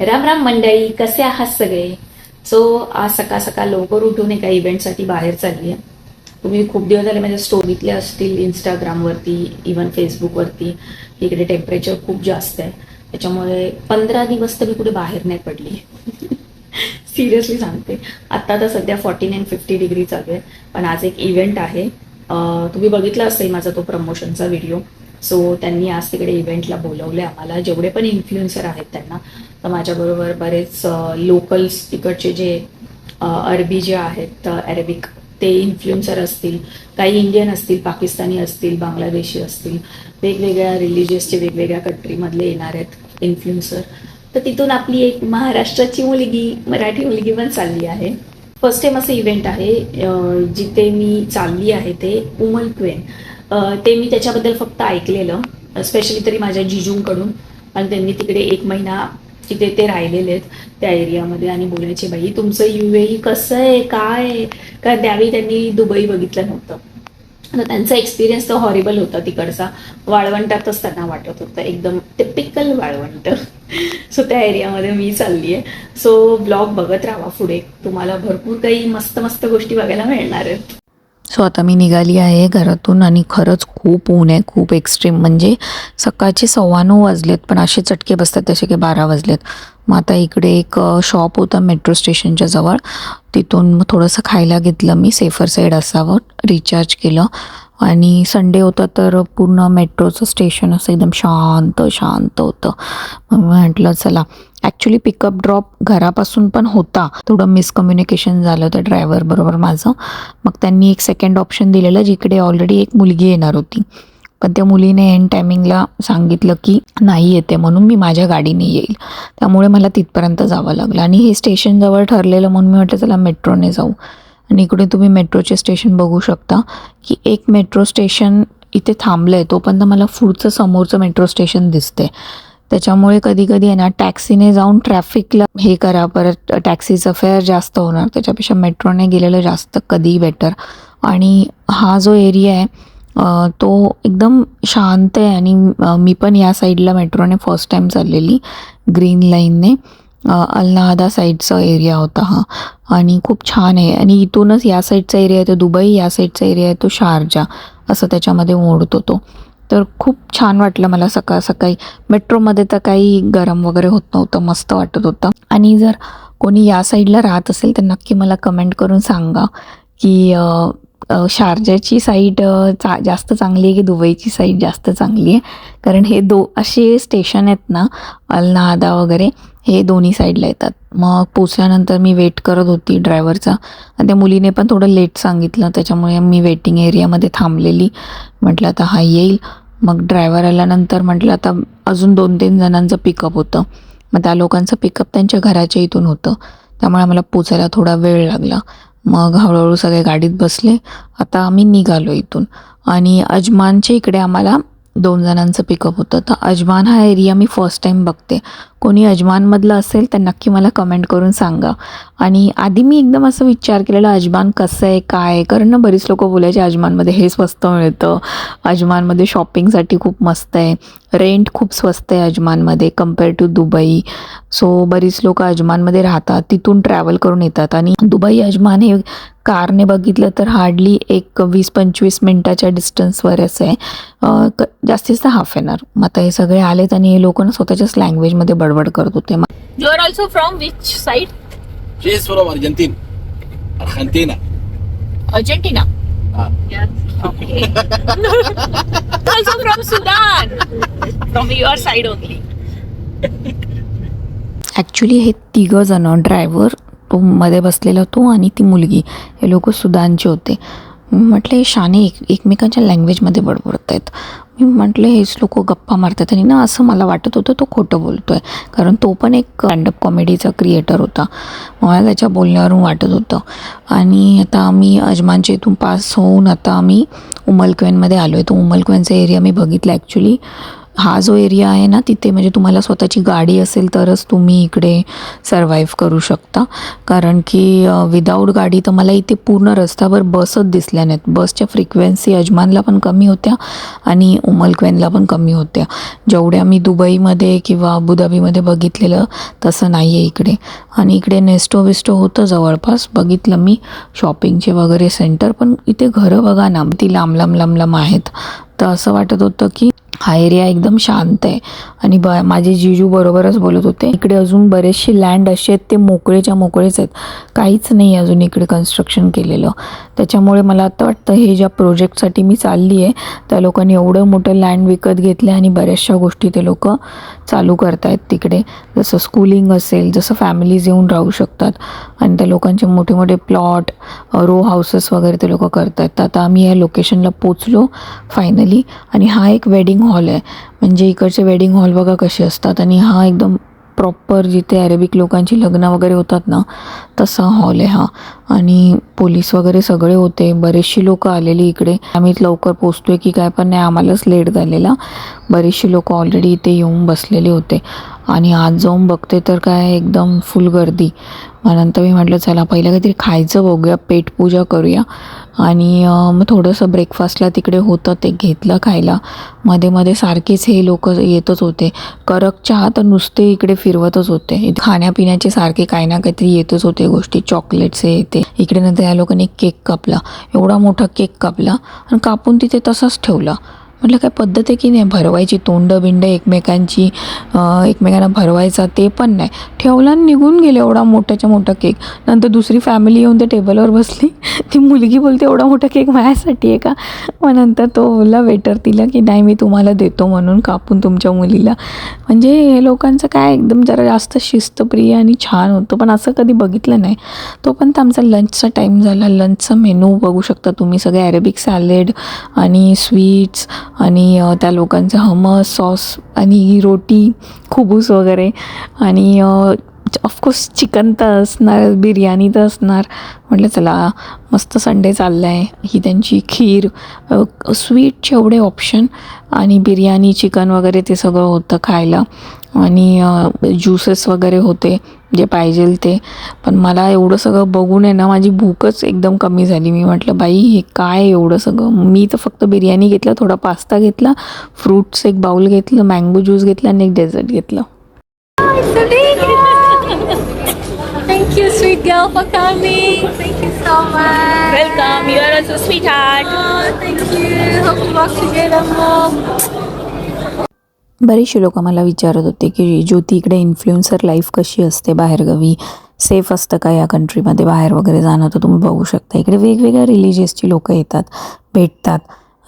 राम राम मंडळी कसे आहात सगळे? सो आज सकाळ सकाळ लवकर उठून एका इव्हेंटसाठी बाहेर चालली आहे तुम्ही खूप दिवस झाले माझ्या स्टोरीतले असतील इंस्टाग्रामवरती इवन फेसबुकवरती इकडे टेम्परेचर खूप जास्त आहे. त्याच्यामुळे पंधरा दिवस तर मी कुठे बाहेर नाही पडली. सिरियसली सांगते. आत्ता तर सध्या फॉर्टी नाईन फिफ्टी डिग्री चालू आहे. पण आज एक इव्हेंट आहे. तुम्ही बघितला असेल माझा तो प्रमोशनचा व्हिडिओ सो त्यांनी आज तिकडे इव्हेंटला बोलवले आम्हाला जेवढे पण इन्फ्लुएन्सर आहेत त्यांना तर माझ्याबरोबर बरेच लोकल्स तिकडचे जे अरबी जे आहेत अरेबिक ते इन्फ्लुएन्सर असतील काही इंडियन असतील पाकिस्तानी असतील बांगलादेशी असतील वेगवेगळ्या रिलिजियसचे वेगवेगळ्या कंट्रीमधले येणार आहेत इन्फ्लुएन्सर तर तिथून आपली एक महाराष्ट्राची मुलगी मराठी मुलगी पण चालली आहे. फर्स्ट टाइम असं इव्हेंट आहे जिथे मी चालली आहे ते उमल क्वेन ते मी त्याच्याबद्दल फक्त ऐकलेलं स्पेशली तरी माझ्या जिजूंकडून. आणि त्यांनी तिकडे एक महिना तिथे ते राहिलेले आहेत त्या एरियामध्ये आणि बोलायचे बाई तुमचं युएई कसं आहे? काय आहे? त्यावेळी त्यांनी दुबई बघितलं नव्हतं. तर त्यांचा एक्सपिरियन्स तर हॉरिबल होता तिकडचा. वाळवंटातच त्यांना वाटत होतं एकदम टिपिकल वाळवंट. सो त्या एरियामध्ये मी चालली आहे सो ब्लॉग बघत राहा पुढे. तुम्हाला भरपूर काही मस्त मस्त गोष्टी बघायला मिळणार आहेत. सो आता मी निघाली आहे घरातून आणि खरंच खूप ऊन आहे खूप एक्स्ट्रीम म्हणजे सकाळचे सव्वा नऊ वाजलेत पण असे चटके बसतात तसे की बारा वाजलेत. मग आता इकडे एक शॉप होतं मेट्रो स्टेशनच्या जवळ. तिथून मग थोडंसं खायला घेतलं मी सेफर साईड असावं रिचार्ज केलं. आणि संडे होता तर पूर्ण मेट्रोचं स्टेशन असं एकदम शांत शांत होतं. मग म्हटलं चला ॲक्च्युली पिकअप ड्रॉप घरापासून पण होता. थोडं मिसकम्युनिकेशन झालं होतं ड्रायव्हर बरोबर माझं. मग त्यांनी एक सेकंड ऑप्शन दिलेलं जिकडे ऑलरेडी एक मुलगी येणार होती. पण त्या मुलीने एंड टायमिंगला सांगितलं की नाही येते म्हणून मी माझ्या गाडीने येईल. त्यामुळे मला तिथपर्यंत जावं लागलं. आणि हे स्टेशनजवळ ठरलेलं म्हणून मी म्हटलं चला मेट्रोने जाऊ. आणि इकडे तुम्ही मेट्रोचे स्टेशन बघू शकता की एक मेट्रो स्टेशन इथे थांबलं आहे तोपर्यंत मला पुढचं समोरचं मेट्रो स्टेशन दिसते त्याच्यामुळे कधी कधी आहे ना टॅक्सीने जाऊन ट्रॅफिकला हे करा परत टॅक्सीचं फेअर जास्त होणार. त्याच्यापेक्षा मेट्रोने गेलेलं जास्त कधीही बेटर आणि हा जो एरिया आहे तो एकदम शांत आहे आणि मी पण या साईडला मेट्रोने फर्स्ट टाईम चाललेली. ग्रीन लाईनने अल्नादा साईडचा एरिया होता हा. आणि खूप छान आहे. आणि इथूनच या साईडचा एरिया आहे तो दुबई या साईडचा एरिया आहे तो शारजा असं त्याच्यामध्ये मोडतो तो. तर खूप छान वाटलं मला सकाळ सकाळी. मेट्रोमध्ये तर काही गरम वगैरे होत नव्हतं मस्त वाटत होतं. आणि जर कोणी या साईडला राहत असेल तर नक्की मला कमेंट करून सांगा की शारजाची साईड चा जास्त चांगली आहे की दुबईची साईड जास्त चांगली आहे? कारण हे दो असे स्टेशन आहेत ना अल्नादा वगैरे हे दोन्ही साईडला येतात. मग पोचल्यानंतर मी वेट करत होती ड्रायव्हरचा आणि त्या मुलीने पण थोडं लेट सांगितलं. त्याच्यामुळे मी वेटिंग एरियामध्ये थांबलेली. म्हटलं आता हा येईल. मग ड्रायव्हर आल्यानंतर म्हटलं आता अजून दोन तीन जणांचं पिकअप होतं. मग त्या लोकांचं पिकअप त्यांच्या घराच्या इथून होतं. त्यामुळे आम्हाला पोचायला थोडा वेळ लागला. मग हळूहळू सगळे गाडीत बसले. आता आम्ही निघालो इथून. आणि अजमानच्या इकडे आम्हाला दोन जणांचं पिकअप होतं. तर अजमान हा एरिया मी फर्स्ट टाईम बघते. कोणी अजमानमधलं असेल तर नक्की मला कमेंट करून सांगा. आणि आधी मी एकदम असं विचार केलेला अजमान कसं आहे काय आहे? कारण ना बरीच लोक बोलायचे अजमानमध्ये हे स्वस्त मिळतं. अजमानमध्ये शॉपिंगसाठी खूप मस्त आहे. रेंट खूप स्वस्त आहे अजमानमध्ये कंपेअर टू दुबई. सो बरीच लोक अजमानमध्ये राहतात तिथून ट्रॅव्हल करून येतात. आणि दुबई अजमान हे कारने बघितलं तर हार्डली एक वीस पंचवीस मिनटाच्या डिस्टन्सवर असं. आहे क- जास्तीत जास्त हाफ एन आवर मग आता हे सगळे आलेत आणि हे लोक ना स्वतःच्याच लँग्वेजमध्ये गडबड करत होते. You are also from which side place from हे तिघं जण ड्रायव्हर तो मध्ये बसलेला होतो आणि ती मुलगी. हे लोक सुदानचे होते. म्हटले शाने एक एकमेकांच्या लँग्वेजमध्ये बडबडत आहेत मी म्हटलं हेच लोक गप्पा मारतात. आणि ना असं मला वाटत होतं तो खोटं बोलतो आहे कारण तो पण एक स्टँडअप कॉमेडीचा क्रिएटर होता. मला त्याच्या बोलण्यावरून वाटत होतं. आणि आता आम्ही अजमानच्या इथून पास होऊन आता आम्ही उमलक्वेनमध्ये आलो आहे तो उमलक्वेनचा एरिया मी बघितला ॲक्च्युली हा जो एरिया आहे ना तिथे म्हणजे तुम्हाला स्वतःची गाडी असेल तरच तुम्ही इकडे सर्वाईव्ह करू शकता. कारण की विदाऊट गाडी तर मला इथे पूर्ण रस्त्यावर बसच दिसल्या नाहीत. बसच्या फ्रिक्वेन्सी अजमानला पण कमी होत्या आणि उमलक्वेनला पण कमी होत्या. जेवढ्या मी दुबईमध्ये किंवा अबुधाबीमध्ये बघितलेलं तसं नाही आहे इकडे. आणि इकडे नेस्टो विस्टो होतं जवळपास. बघितलं मी शॉपिंगचे वगैरे सेंटर पण इथे घरं बघा ना ती लांब लांब लांब लांब आहेत. तर असं वाटत होतं की हा एरिया एकदम शांत आहे. आणि ब माझे जिजू बरोबरच बोलत होते. इकडे अजून बरेचसे लँड असे आहेत ते मोकळेच्या मोकळेच आहेत. काहीच नाही अजून इकडे कन्स्ट्रक्शन केलेलं. त्याच्यामुळे मला आता वाटतं हे ज्या प्रोजेक्टसाठी मी चालली आहे त्या लोकांनी एवढं मोठं लँड विकत घेतलं आणि बऱ्याचशा गोष्टी ते लोक चालू करतायत तिकडे. जसं स्कूलिंग असेल जसं फॅमिलीज येऊन राहू शकतात. आणि त्या लोकांचे मोठे मोठे प्लॉट रो हाऊसेस वगैरे ते लोक आहेत तर आता आम्ही या लोकेशनला पोचलो फायनली आणि हा एक वेडिंग हॉल आहे. म्हणजे इकडचे वेडिंग हॉल बघा कसे असतात. आणि हा एकदम प्रॉपर जिथे अरेबिक लोकांची लग्न वगैरे होतात ना तसा हॉल आहे हा. आणि पोलीस वगैरे सगळे होते. बरेचशी लोक आलेली इकडे. आम्ही लवकर पोचतोय की काय पण नाही. आम्हालाच लेट झालेला. बरेचशी लोक ऑलरेडी इथे येऊन बसलेले होते. आणि आज जाऊन बघते तर काय एकदम फुल गर्दी. मग नंतर मी म्हटलं चला पहिलं काहीतरी खायचं बघूया. पेटपूजा करूया. आणि मग थोडंसं ब्रेकफास्टला तिकडे होतं ते घेतलं खायला. मध्ये मध्ये सारखेच हे लोक येतच होते. करक चहा तर नुसते इकडे फिरवतच होते. खाण्यापिण्याचे सारखे काही ना काहीतरी येतच होते गोष्टी. चॉकलेट्स हे येते इकडे नंतर या लोकांनी केक कापला. एवढा मोठा केक कापला. आणि कापून तिथे तसाच ठेवला. म्हटलं काय पद्धत आहे की नाही? भरवायची तोंड बिंड एकमेकांची एकमेकांना भरवायचा ते पण नाही. ठेवला आणि निघून गेले एवढा मोठ्याच्या मोठा केक. नंतर दुसरी फॅमिली येऊन त्या टेबलवर बसली. ती मुलगी बोलते एवढा मोठा केक माझ्यासाठी आहे का? मग नंतर तो बोलला वेटर तिला की नाही मी तुम्हाला देतो म्हणून कापून तुमच्या मुलीला. म्हणजे हे लोकांचं काय एकदम जरा जास्त शिस्तप्रिय आणि छान होतं. पण असं कधी बघितलं नाही. तोपर्यंत आमचा लंचचा टाईम झाला. लंचचा मेनू बघू शकता तुम्ही. सगळे अरेबिक सॅलेड आणि स्वीट्स आणि त्या लोकांचं हमस सॉस आणि रोटी खुबूस वगैरे. आणि ऑफकोर्स चिकन तर असणार बिर्याणी तर असणार. म्हटलं चला मस्त संडे चालला आहे ही त्यांची खीर स्वीटचे एवढे ऑप्शन आणि बिर्याणी चिकन वगैरे ते सगळं होतं खायला. आणि ज्युसेस वगैरे होते जे पाहिजे ते पण मला एवढं सगळं बघून आहे ना माझी भूकच एकदम कमी झाली मी म्हटलं बाई हे काय एवढं सगळं मी तर फक्त बिर्याणी घेतलं थोडा पास्ता घेतला फ्रूट्स एक बाउल घेतलं मँगो ज्यूस घेतला आणि एक डेझर्ट घेतलं Thank you, sweet girl, for coming. Thank you so much. Welcome. You are also a sweetheart. Oh, thank you. Hope we work together more. बरेचसे लोक मला विचारत होते की ज्योती इकडे इन्फ्लुएन्सर लाईफ कशी असते बाहेरगावी? सेफ असतं का या कंट्रीमध्ये बाहेर वगैरे जाणं तर तुम्ही बघू शकता. इकडे वेगवेगळ्या रिलिजियसची लोकं येतात भेटतात.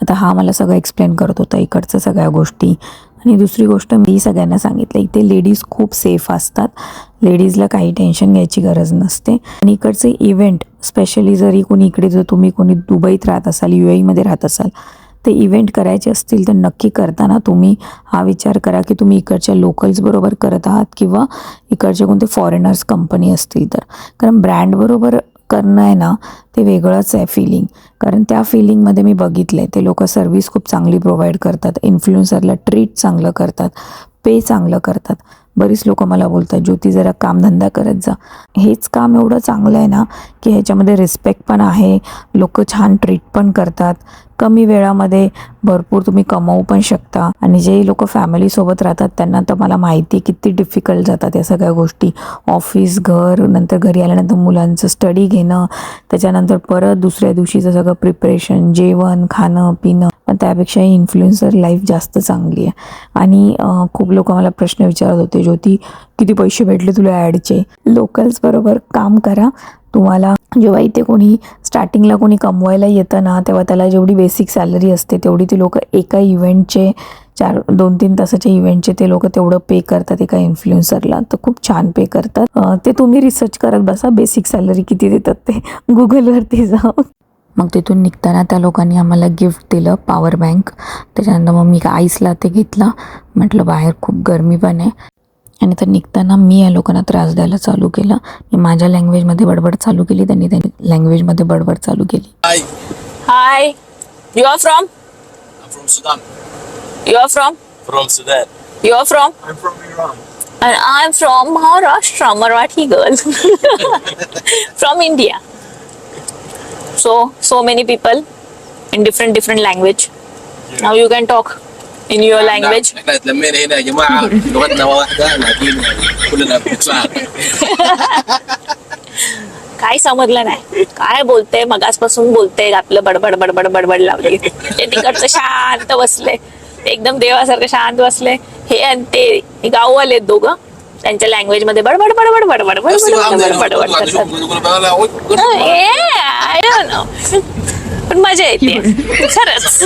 आता हा मला सगळं एक्सप्लेन करत होता इकडचं सगळ्या गोष्टी. आणि दुसरी गोष्ट मी सगळ्यांना सांगितलं इथे लेडीज खूप सेफ असतात. लेडीजला काही टेन्शन घ्यायची गरज नसते. आणि इकडचे इव्हेंट स्पेशली जरी कोणी इकडे जर तुम्ही कोणी दुबईत राहत असाल यू एमध्ये राहत असाल ते इव्हेंट करायचे असतील तर नक्की करताना तुम्ही हा विचार करा की तुम्ही इकडच्या लोकल्सबरोबर करत आहात किंवा इकडचे कोणते फॉरेनर्स कंपनी असतील तर. कारण ब्रँडबरोबर करणं आहे ना ते वेगळंच आहे फिलिंग कारण त्या फिलिंगमध्ये मी बघितलं आहे ते लोक सर्व्हिस खूप चांगली प्रोव्हाइड करतात. इन्फ्लुएन्सरला ट्रीट चांगलं करतात पे चांगलं करतात. बरीच लोक मला बोलतात ज्योती जरा कामधंदा करत जा. हेच काम एवढं चांगलं आहे ना की ह्याच्यामध्ये रिस्पेक्ट पण आहे लोक छान ट्रीट पण करतात. कमी वेळामध्ये भरपूर तुम्ही कमावू पण शकता. आणि जे लोक फॅमिलीसोबत राहतात त्यांना तर मला माहिती आहे किती डिफिकल्ट जातात या सगळ्या गोष्टी. ऑफिस घर नंतर घरी आल्यानंतर मुलांचं स्टडी घेणं त्याच्यानंतर परत दुसऱ्या दिवशीचं सगळं प्रिपरेशन जेवण खाणं पिणं. पण त्यापेक्षाही इन्फ्लुएन्सर लाईफ जास्त चांगली आहे. आणि खूप लोक मला प्रश्न विचारत होते ज्योती किती पैसे भेटले तुला ॲडचे? लोकल्स बरोबर काम करा. तुम्हाला जेव्हा इथे कोणी स्टार्टिंगला कोणी कमवायला येतं ना तेव्हा त्याला जेवढी बेसिक सॅलरी असते तेवढी ती लोक एका इव्हेंटचे चार दोन तीन तासाच्या इव्हेंटचे ते लोक तेवढं पे करतात एका इन्फ्लुएन्सरला. तर खूप छान पे करतात. ते तुम्ही रिसर्च करत बसा बेसिक सॅलरी किती देतात ते. गुगलवरती जाऊन. मग तिथून निघताना त्या लोकांनी आम्हाला गिफ्ट दिलं पॉवर बँक. त्याच्यानंतर मग मी आईसला ते घेतला. म्हटलं बाहेर खूप गरमी पण आहे. आणि तर निघताना मी या लोकांना त्रास द्यायला चालू केला. माझ्या लँग्वेजमध्ये बडबड चालू केली त्यांनी लँग्वेजमध्ये बडबड चालू केली. Hi you've you rush from? What he goal from? India so so many people in different different language you काय टॉक in your language. احنا اتلمينا هنا يا جماعه لغتنا واحده لكن كلنا بنتفاهم काय समजलं नाही काय बोलते मगासपासून बोलते आपलं बडबड बडबड बडबड लावली ते तिकडचं शांत बसले एकदम देवासारखं शांत बसले हे आणि ते हे गाववाले आहेत दोघं त्यांच्या लँग्वेज मध्ये बडबड बडबड बडबड بس बडबड يا बडबड عم बडबड करतात نقول بقى ए, I don't know. पण मजा येते खरंच